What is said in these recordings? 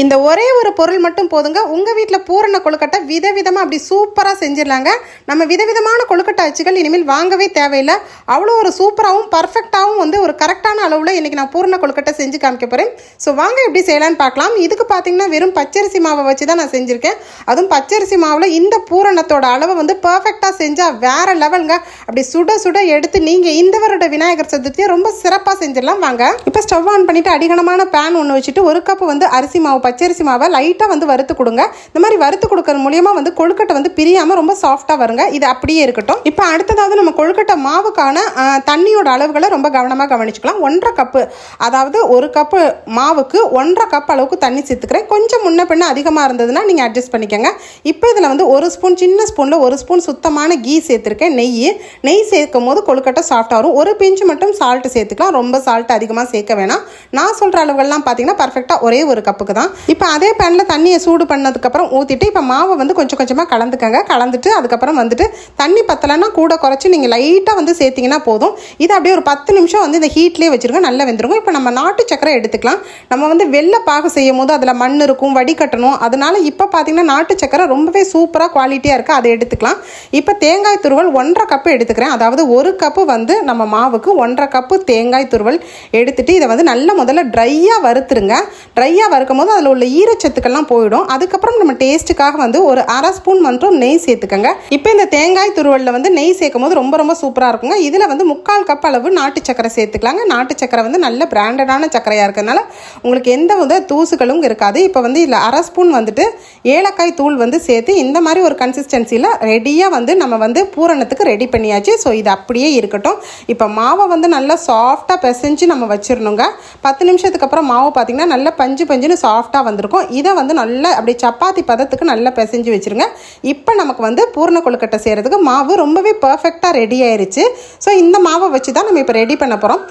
இந்த ஒரே ஒரு பொருள் மட்டும் போதுங்க. உங்கள் வீட்டில் பூரண கொழுக்கட்டை விதவிதமாக அப்படி சூப்பராக செஞ்சிடலாங்க. நம்ம விதவிதமான கொழுக்கட்டை அச்சுகள் இனிமேல் வாங்கவே தேவையில்லை. அவ்வளோ ஒரு சூப்பராகவும் பர்ஃபெக்டாகவும் வந்து ஒரு கரெக்டான அளவில் இன்றைக்கி நான் பூரண கொழுக்கட்டை செஞ்சு காமிக்க போகிறேன் ஸோ வாங்க எப்படி செய்யலான்னு பார்க்கலாம். இதுக்கு பார்த்தீங்கன்னா வெறும் பச்சரிசி மாவை வச்சு தான் நான் செஞ்சுருக்கேன். அதுவும் பச்சரிசி மாவில் இந்த பூரணத்தோட அளவை வந்து பர்ஃபெக்டாக செஞ்சால் வேறு லெவலுங்க. அப்படி சுட சுட எடுத்து நீங்கள் இந்த வருட விநாயகர் சதுர்த்தியை ரொம்ப சிறப்பாக செஞ்சிடலாம். வாங்க. இப்போ ஸ்டவ் ஆன் பண்ணிவிட்டு அடிகனமான பேன் ஒன்று வச்சுட்டு ஒரு கப் வந்து அரிசி மாவு பச்சரிசி மாவை லைட்டாக வந்து வறுத்து கொடுங்க. இந்த மாதிரி வறுத்து கொடுக்கறது மூலியமாக வந்து கொழுக்கட்டை வந்து பிரியாமல் ரொம்ப சாஃப்டாக வருங்க. இது அப்படியே இருக்கட்டும். இப்போ அடுத்ததாவது நம்ம கொழுக்கட்டை மாவுக்கான தண்ணியோட அளவுகளை ரொம்ப கவனமாக கவனிச்சுக்கலாம். ஒன்றரை கப்பு அதாவது ஒரு கப்பு மாவுக்கு ஒன்றரை கப் அளவுக்கு தண்ணி சேர்த்துக்கிறேன். கொஞ்சம் முன்ன பின்ன அதிகமாக இருந்ததுன்னா நீங்கள் அட்ஜஸ்ட் பண்ணிக்கோங்க. இப்போ இதில் வந்து ஒரு ஸ்பூன் சின்ன ஸ்பூனில் ஒரு ஸ்பூன் சுத்தமான கீ சேர்த்துருக்கேன் நெய். நெய் சேர்க்கும் போது கொழுக்கட்டை சாஃப்டாக வரும். ஒரு பிஞ்சு மட்டும் சால்ட்டு சேர்த்துக்கலாம். ரொம்ப சால்ட் அதிகமாக சேர்க்க வேணாம். நான் சொல்கிற அளவுகள்லாம் பார்த்தீங்கன்னா பர்ஃபெக்டாக ஒரே ஒரு கப்புக்கு தான். இப்போ அதே பேனில் தண்ணியை சூடு பண்ணதுக்கப்புறம் ஊற்றிட்டு இப்போ மாவை வந்து கொஞ்சம் கொஞ்சமாக கலந்துக்கங்க. கலந்துட்டு அதுக்கப்புறம் வந்துட்டு தண்ணி பத்தலைன்னா கூட குறைச்சி நீங்கள் லைட்டாக வந்து சேர்த்திங்கன்னா போதும். இது அப்படியே ஒரு பத்து நிமிஷம் வந்து இந்த ஹீட்லேயே வச்சுருங்க நல்லா வெந்துருக்கும் இப்போ நம்ம நாட்டு சக்கரை எடுத்துக்கலாம். நம்ம வந்து வெள்ளை பாகு செய்யும் போது அதில் மண் இருக்கும் வடிகட்டணும். அதனால இப்போ பார்த்தீங்கன்னா நாட்டு சக்கரை ரொம்பவே சூப்பராக குவாலிட்டியாக இருக்குது அதை எடுத்துக்கலாம். இப்போ தேங்காய் துருவல் ஒன்றரை கப்பு எடுத்துக்கிறேன். அதாவது ஒரு கப்பு வந்து நம்ம மாவுக்கு ஒன்றரை கப்பு தேங்காய் துருவல் எடுத்துகிட்டு இதை வந்து நல்ல முதல்ல ட்ரையாக வறுத்துருங்க. ட்ரையாக வறுக்கும் போது அதில் உள்ள ஈரச்சத்துக்கெல்லாம் போயிடும். அதுக்கப்புறம் நம்ம டேஸ்ட்டுக்காக வந்து ஒரு அரை ஸ்பூன் மட்டும் நெய் சேர்த்துக்கோங்க. இப்போ இந்த தேங்காய் துருவலில் வந்து நெய் சேர்க்கும் போது ரொம்ப ரொம்ப சூப்பராக இருக்குங்க. இதில் வந்து முக்கால் கப் அளவு நாட்டு சக்கரை சேர்த்துக்கலாங்க. நாட்டு சக்கரை வந்து நல்ல பிராண்டடான சக்கரையாக இருக்கிறதுனால உங்களுக்கு எந்த வித தூசுகளும் இருக்காது. இப்போ வந்து இதில் அரை ஸ்பூன் வந்துட்டு ஏலக்காய் தூள் வந்து சேர்த்து இந்த மாதிரி ஒரு கன்சிஸ்டன்சியில் ரெடியாக வந்து நம்ம வந்து பூரணத்துக்கு ரெடி பண்ணியாச்சு. ஸோ இது அப்படியே இருக்கட்டும். இப்போ மாவை வந்து நல்லா சாஃப்டாக பிசைஞ்சு நம்ம வச்சிடணுங்க பத்து நிமிஷத்துக்கு அப்புறம் மாவு பார்த்தீங்கன்னா நல்லா பஞ்சு பஞ்சுன்னு சாஃப்டாக வந்திருக்கும். இதை வந்து நல்லா அப்படி சப்பாத்தி பதத்துக்கு நல்லா பிசைஞ்சு வச்சிருங்க. இப்போ நமக்கு வந்து பூரண கொழுக்கட்டை செய்கிறதுக்கு மாவு ரொம்பவே பர்ஃபெக்டாக ரெடி ஆயிருச்சு. ஸோ இந்த மாவை வச்சு தான் நம்ம இப்போ ரெடி பண்ண போகிறோம்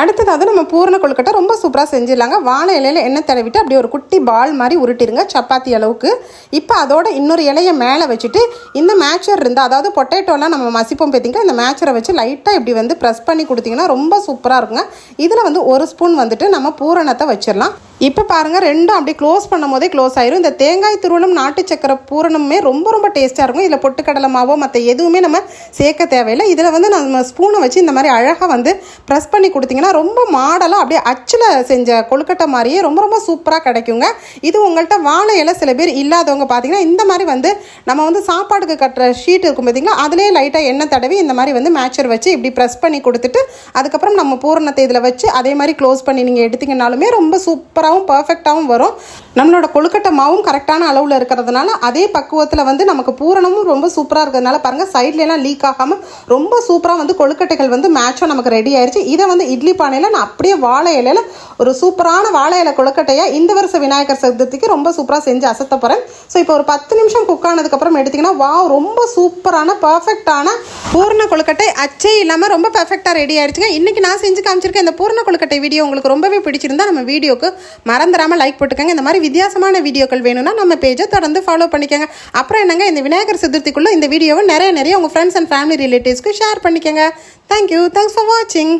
அடுத்ததாவது நம்ம பூரண கொழுக்கட்டை ரொம்ப சூப்பராக செஞ்சிடலாங்க. வாழை இலையில் எண்ணெய் தடவிட்டு அப்படியே ஒரு குட்டி பால் மாதிரி உருட்டிடுங்க சப்பாத்தி அளவுக்கு. இப்போ அதோட இன்னொரு இலையை மேலே வச்சுட்டு இந்த மேட்சர் இருந்தால் அதாவது பொட்டேட்டோலாம் நம்ம மசிப்போம் பார்த்தீங்கன்னா இந்த மேட்சரை வச்சு லைட்டாக இப்படி வந்து ப்ரெஸ் பண்ணி கொடுத்தீங்கன்னா ரொம்ப சூப்பராக இருக்குங்க. இதில் வந்து ஒரு ஸ்பூன் வந்துட்டு நம்ம பூரணத்தை வச்சிடலாம். இப்போ பாருங்கள் ரெண்டும் அப்படியே க்ளோஸ் பண்ணும் போதே க்ளோஸ் ஆயிரும். இந்த தேங்காய் துருவலும் நாட்டு சக்கரை பூரணமுமே ரொம்ப ரொம்ப டேஸ்ட்டாக இருக்கும். இதில் பொட்டுக்கடலை மாவோ மற்ற எதுவுமே நம்ம சேர்க்க தேவையில்லை. இதில் வந்து நம்ம ஸ்பூனை வச்சு இந்த மாதிரி அழகாக வந்து ப்ரெஸ் பண்ணி கொடுத்தீங்கன்னா ரொம்ப மாடலாக அப்படியே அச்சில் செஞ்ச கொழுக்கட்டை மாதிரியே ரொம்ப ரொம்ப சூப்பராக கிடைக்குங்க. இது உங்கள்கிட்ட வாழை இலை சில பேர் இல்லாதவங்க பார்த்தீங்கன்னா இந்த மாதிரி வந்து நம்ம வந்து சாப்பாடுக்கு கட்டுற ஷீட் இருக்கும் பார்த்தீங்களா அதிலே லைட்டாக எண்ணெய் தடவி இந்த மாதிரி வந்து மேட்சர் வச்சு இப்படி ப்ரெஸ் பண்ணி கொடுத்துட்டு அதுக்கப்புறம் நம்ம பூரணத்தை இதில் வச்சு அதே மாதிரி க்ளோஸ் பண்ணி நீங்கள் எடுத்தீங்கனாலுமே ரொம்ப சூப்பராக சூப்பராகவும் பர்ஃபெக்டாகவும் வரும். நம்மளோட கொழுக்கட்டை மாவும் கரெக்டான அளவில் இருக்கிறதுனால அதே பக்குவத்தில் வந்து நமக்கு பூரணமும் ரொம்ப சூப்பராக இருக்கிறதுனால பாருங்கள் சைட்லலாம் லீக் ஆகாமல் ரொம்ப சூப்பராக வந்து கொழுக்கட்டைகள் வந்து மேட்சும் நமக்கு ரெடி ஆயிடுச்சு இதை வந்து இட்லி பானையில் நான் அப்படியே வாழை இலையில ஒரு சூப்பரான வாழை இலை கொழுக்கட்டையாக இந்த வருஷ விநாயகர் சதுர்த்திக்கு ரொம்ப சூப்பராக செஞ்சு அசத்த போகிறேன் ஸோ இப்போ ஒரு பத்து நிமிஷம் குக் ஆனதுக்கப்புறம் எடுத்திங்கன்னா வா ரொம்ப சூப்பரான பர்ஃபெக்டான பூர்ண கொழுக்கட்டை. அச்சே இல்லாமல் ரொம்ப பர்ஃபெக்டாக ரெடி ஆயிடுச்சுங்க இன்றைக்கி நான் செஞ்சு காமிச்சிருக்கேன் இந்த பூர்ண கொழுக்கட்டை வீடியோ உங்களுக்கு ரொம்பவே பிடிச்சிருந்தா நம்ம வீடியோக்கு மறந்துடாமல் லைக் போட்டுக்கோங்க. இந்த மாதிரி வித்தியாசமான வீடியோக்கள் வேணும்னா நம்ம பேஜை தொடர்ந்து ஃபாலோ பண்ணிக்கோங்க. அப்புறம் என்னங்க இந்த விநாயகர் சதுர்த்திக்குள்ளே இந்த வீடியோவை நிறைய நிறைய உங்கள் ஃப்ரெண்ட்ஸ் அண்ட் ஃபேமிலி ரிலேட்டிவ்ஸ்க்கு ஷேர் பண்ணிக்கோங்க. தேங்க்யூ தேங்க்ஸ் ஃபார் வாட்சிங்